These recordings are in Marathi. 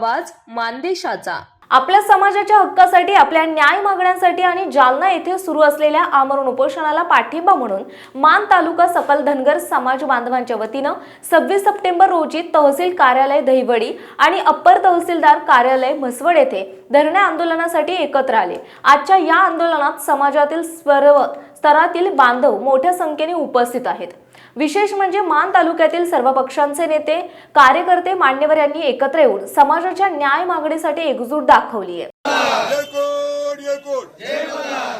आवाज मानदेशाचा. आपल्या समाजाच्या हक्कासाठी आपल्या न्याय मागण्यांसाठी आणि जालना येथे सुरू असलेल्या आमरण उपोषणाला पाठिंबा म्हणून मान तालुका सकल धनगर समाज बांधवांच्या वतीनं सव्वीस सप्टेंबर रोजी तहसील कार्यालय दहिवडी आणि अप्पर तहसीलदार कार्यालय म्हसवड येथे धरणे आंदोलनासाठी एकत्र आले. आजच्या या आंदोलनात समाजातील सर्व स्तरातील बांधव मोठ्या संख्येने उपस्थित आहेत. विशेष म्हणजे मान तालुक्यातील सर्व पक्षांचे नेते कार्यकर्ते मान्यवर यांनी एकत्र येऊन समाजाच्या न्याय मागणीसाठी एकजूट दाखवली आहे.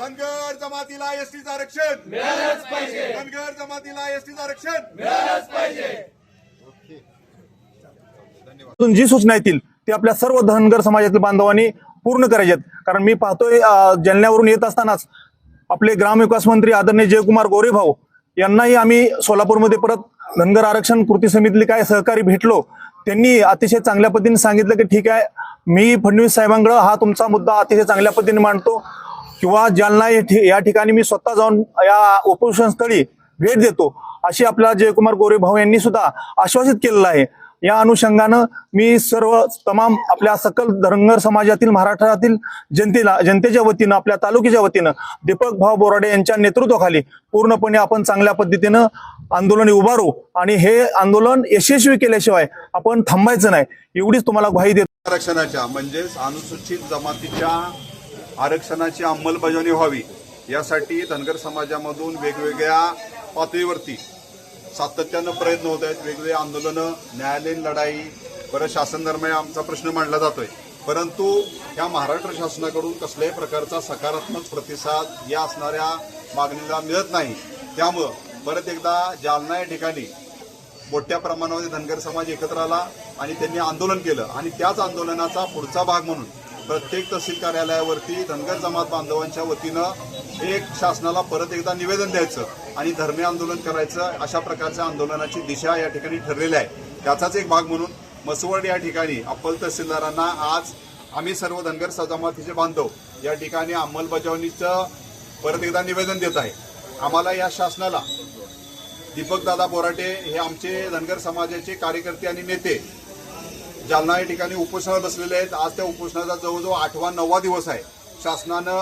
धनगर जमातीला एसटीचं आरक्षण. मिळालंच पाहिजे. धनगर जमातीला एसटीचं आरक्षण. जी सूचना येतील ते आपल्या सर्व धनगर समाजातील बांधवांनी पूर्ण करायच्यात कारण मी पाहतोय जालन्यावरून येत असतानाच आपले ग्रामविकास मंत्री आदरणीय जयकुमार गोरे भाऊ यांनाही आम्ही सोलापूरमध्ये परत धनगर आरक्षण कृती समितीतले काय सहकारी भेटलो त्यांनी अतिशय चांगल्या पद्धतीने सांगितलं की ठीक आहे मी फडणवीस साहेबांकडं हा तुमचा मुद्दा अतिशय चांगल्या पद्धतीने मांडतो किंवा जालना या ठि- या ठिकाणी मी स्वतः जाऊन या उपोषण स्थळी भेट देतो अशी आपला जयकुमार गोरे भाऊ यांनी सुद्धा आश्वासित केलेलं आहे. या अनुषंगानं मी सर्व तमाम आपल्या सकल धनगर समाजातील महाराष्ट्रातील जनतेला जनतेच्या वतीनं आपल्या तालुक्याच्या वतीनं दीपक भाऊ बोराडे यांच्या नेतृत्वाखाली पूर्णपणे आपण चांगल्या पद्धतीनं आंदोलन उभारू. आणि हे आंदोलन यशस्वी केल्याशिवाय आपण थांबायचं नाही. एवढीच तुम्हाला ग्वाही देत. आरक्षणाच्या म्हणजेच अनुसूचित जमातीच्या आरक्षणाची अंमलबजावणी व्हावी. यासाठी धनगर समाजामधून वेगवेगळ्या पातळीवरती सातत्यानं प्रयत्न होत आहेत. वेगवेगळे आंदोलनं न्यायालयीन लढाई बरं शासन दरम्यान आमचा प्रश्न मांडला जातोय. परंतु या महाराष्ट्र शासनाकडून कसल्याही प्रकारचा सकारात्मक प्रतिसाद या असणाऱ्या मागणीला मिळत नाही. त्यामुळं परत एकदा जालना या ठिकाणी मोठ्या प्रमाणामध्ये धनगर समाज एकत्र आला आणि त्यांनी आंदोलन केलं. आणि त्याच आंदोलनाचा पुढचा भाग म्हणून प्रत्येक तहसील कार्यालयावरती धनगर जमात बांधवांच्या वतीनं एक शासनाला परत एकदा निवेदन द्यायचं आणि धर्मीय आंदोलन करायचं अशा प्रकारच्या आंदोलनाची दिशा या ठिकाणी ठरलेली आहे. त्याचाच एक भाग म्हणून मसवड या ठिकाणी अप्पल तहसीलदारांना आज आम्ही सर्व धनगर जमातीचे बांधव या ठिकाणी अंमलबजावणीचं परत एकदा निवेदन देत आहे. आम्हाला या शासनाला दीपकदादा बोराटे हे आमचे धनगर समाजाचे कार्यकर्ते आणि नेते जालना या ठिकाणी उपोषणाला बसलेले आहेत आज त्या उपोषणाचा जवळजवळ आठवा नववा दिवस आहे. शासनानं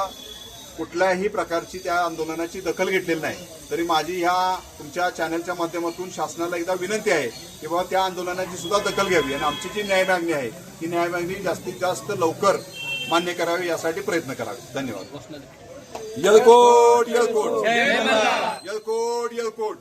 कुठल्याही प्रकारची त्या आंदोलनाची दखल घेतलेली नाही. तरी माझी ह्या तुमच्या चॅनलच्या माध्यमातून शासनाला एकदा विनंती आहे की बाबा त्या आंदोलनाची सुद्धा दखल घ्यावी. आणि आमची जी न्याय मागणी आहे ती न्याय मागणी जास्तीत जास्त लवकर मान्य करावी यासाठी प्रयत्न करावे. धन्यवाद. येळकोट येळकोट येळकोट येळकोट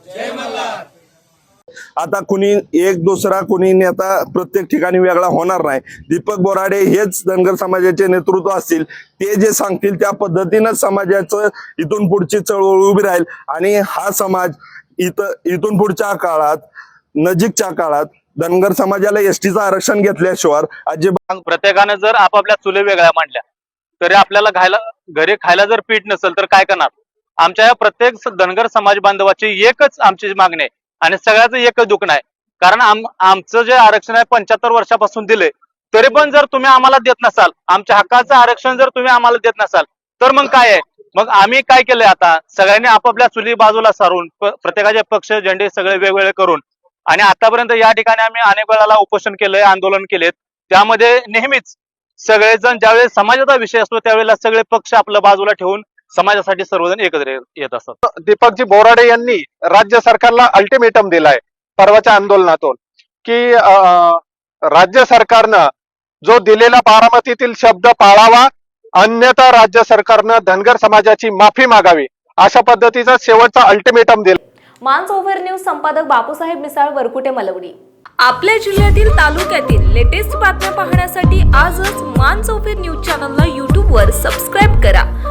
आता कुणी एक दुसरा कुणी नेता प्रत्येक ठिकाणी वेगळा होणार नाही. दीपक बोराडे हेच धनगर समाजाचे नेतृत्व असतील ते जे सांगतील त्या पद्धतीनं समाजाचं इथून पुढची चळवळ उभी राहील. आणि हा समाज इथं इथून पुढच्या काळात नजीकच्या काळात धनगर समाजाला एसटीचं आरक्षण घेतल्याशिवाय अजिबात प्रत्येकाने जर आपापल्या चुले वेगळ्या मांडल्या तरी आपल्याला खायला घरी खायला जर पीठ नसेल तर काय करणार? आमच्या या प्रत्येक धनगर समाज बांधवाची एकच आमची मागणी आहे. आणि सगळ्याचं एकच दुखणं आहे कारण आमचं जे आरक्षण आहे पंच्याहत्तर वर्षापासून दिले तरी पण जर तुम्ही आम्हाला देत नसाल आमच्या हक्काचं आरक्षण जर तुम्ही आम्हाला देत नसाल तर मग काय आहे? मग आम्ही काय केलंय आता? सगळ्यांनी आपापल्या चुली बाजूला सारून प्रत्येकाचे पक्ष झेंडे सगळे वेगवेगळे करून आणि आतापर्यंत या ठिकाणी आम्ही अनेक वेळाला उपोषण केलंय आंदोलन केलेत. त्यामध्ये नेहमीच सगळेजण ज्यावेळेस समाजाचा विषय असतो त्यावेळेला सगळे पक्ष आपल्या बाजूला ठेवून समाजासाठी सर्वजण एकत्र येत असतात. दीपकजी बोराडे यांनी राज्य सरकारला अल्टिमेटम दिलाय परवाच्या आंदोलनातून की राज्य सरकारनं जो दिलेला बारामतीतील शब्द पाळावा अन्यथा राज्य सरकारनं धनगर समाजाची माफी मागावी अशा पद्धतीचा शेवटचा अल्टिमेटम दिला मान्स ओव्हर न्यूज संपादक बापूसाहेब मिसाळ वरकुटे मलवडी. आपल्या जिल्ह्यातील तालुक्यातील लेटेस्ट बातम्या पाहण्यासाठी आजच मान्स ओव्हर न्यूज चॅनलला यूट्यूबवर सबस्क्राईब करा.